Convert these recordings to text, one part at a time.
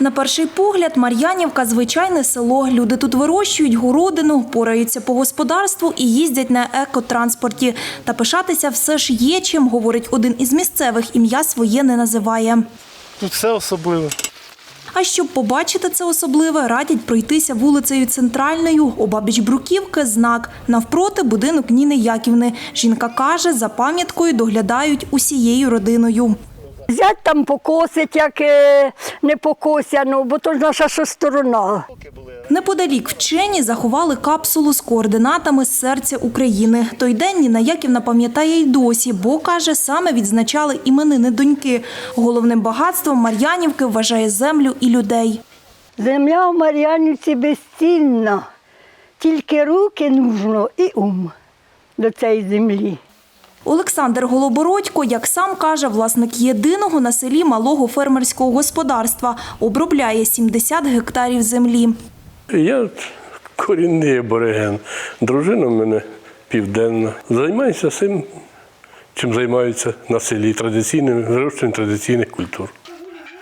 На перший погляд, Мар'янівка – звичайне село. Люди тут вирощують городину, пораються по господарству і їздять на екотранспорті. Та пишатися все ж є чим, говорить один із місцевих, ім'я своє не називає. Тут все особливе. А щоб побачити це особливе, радять пройтися вулицею Центральною, обабіч Бруківки – знак. Навпроти – будинок Ніни Яківни. Жінка каже, за пам'яткою доглядають усією родиною. Зять там покосить, як е, не покосяно, бо то ж наша що сторона. Неподалік вчені заховали капсулу з координатами серця України. Той день Ніна Яківна пам'ятає й досі, бо, каже, саме відзначали іменини доньки. Головним багатством Мар'янівки вважає землю і людей. Земля в Мар'янівці безцінна, тільки руки нужно і ум до цієї землі. Олександр Голобородько, як сам каже, власник єдиного на селі малого фермерського господарства, обробляє 70 гектарів землі. Я корінний абориген. Дружина в мене південна. Займаюся цим, чим займаються на селі традиційним, вирощуванням традиційних культур.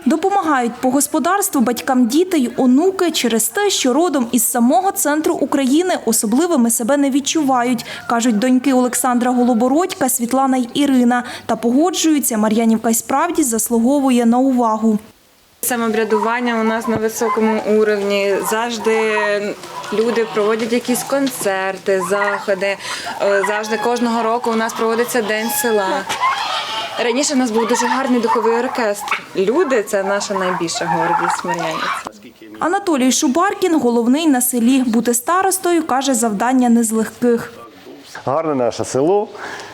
Допомагають по господарству батькам діти й онуки через те, що родом із самого центру України особливими себе не відчувають, кажуть доньки Олександра Голобородька, Світлана й Ірина. Та погоджуються, Мар'янівка й справді заслуговує на увагу. Самоврядування у нас на високому уровні. Завжди люди проводять якісь концерти, заходи. Е, Завжди кожного року у нас проводиться день села. Раніше у нас був дуже гарний духовий оркестр. Люди це наша найбільша гордість Мар'янівці. Анатолій Шубаркін – головний на селі. Бути старостою, каже, завдання не з легких. Гарне наше село,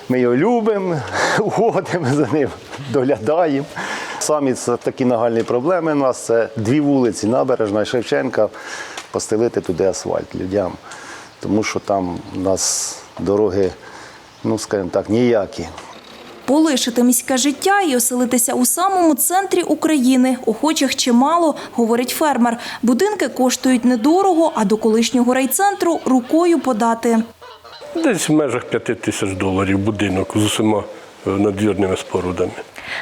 ми його любимо, уходимо за ним, доглядаємо. Самі це такі нагальні проблеми у нас це дві вулиці, набережна і Шевченка, постелити туди асфальт людям. Тому що там у нас дороги, ну скажімо так, ніякі. Полишити міське життя і оселитися у самому центрі України. Охочих чимало, говорить фермер. Будинки коштують недорого, а до колишнього райцентру рукою подати. Десь в межах п'яти тисяч доларів будинок з усіма е, надвірними спорудами.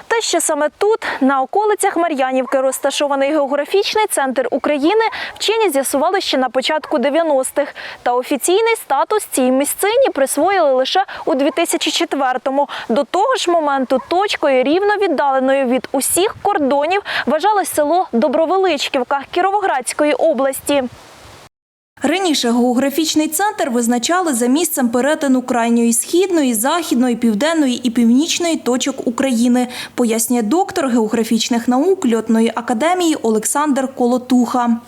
Те, що саме тут, на околицях Мар'янівки, розташований географічний центр України, вчені з'ясували ще на початку 90-х. Та офіційний статус цій місцині присвоїли лише у 2004-му. До того ж моменту точкою рівно віддаленою від усіх кордонів вважалось село Добровеличківка Кіровоградської області. Раніше географічний центр визначали за місцем перетину крайньої східної, західної, південної і північної точок України, пояснює доктор географічних наук льотної академії Олександр Колотуха.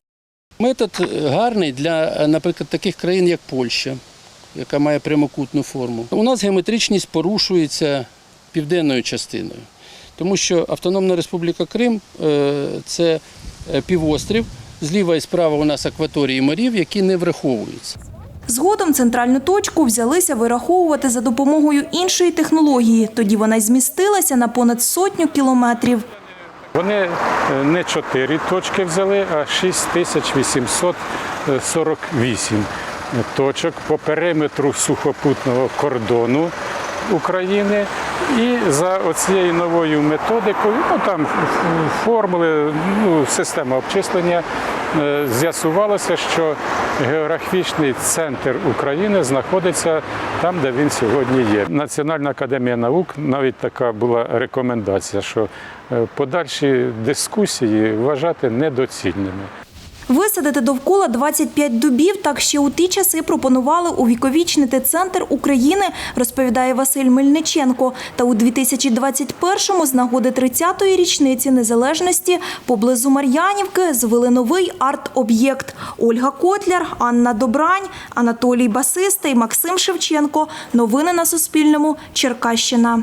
Метод е, гарний для, е, наприклад, таких країн, як Польща, яка має прямокутну форму. У нас геометричність порушується південною частиною, тому що Автономна Республіка Крим е, це півострів. Зліва і справа у нас акваторії морів, які не враховуються. Згодом центральну точку взялися вираховувати за допомогою іншої технології. Тоді вона й змістилася на понад сотню кілометрів. Вони е, не чотири точки взяли, а 6848 точок по периметру сухопутного кордону України. І за оцією новою методикою, ну там формули, ну, система обчислення, е, з'ясувалося, що географічний центр України знаходиться там, де він сьогодні є. Національна академія наук навіть така була рекомендація, що е, подальші дискусії вважати недоцільними. Висадити довкола 25 дубів так ще у ті часи пропонували увіковічнити центр України, розповідає Василь Мельниченко. Та у 2021-му з нагоди 30-ї річниці незалежності поблизу Мар'янівки звели новий арт-об'єкт. Ольга Котляр, Анна Добрань, Анатолій Басистий, Максим Шевченко. Новини на Суспільному. Черкащина.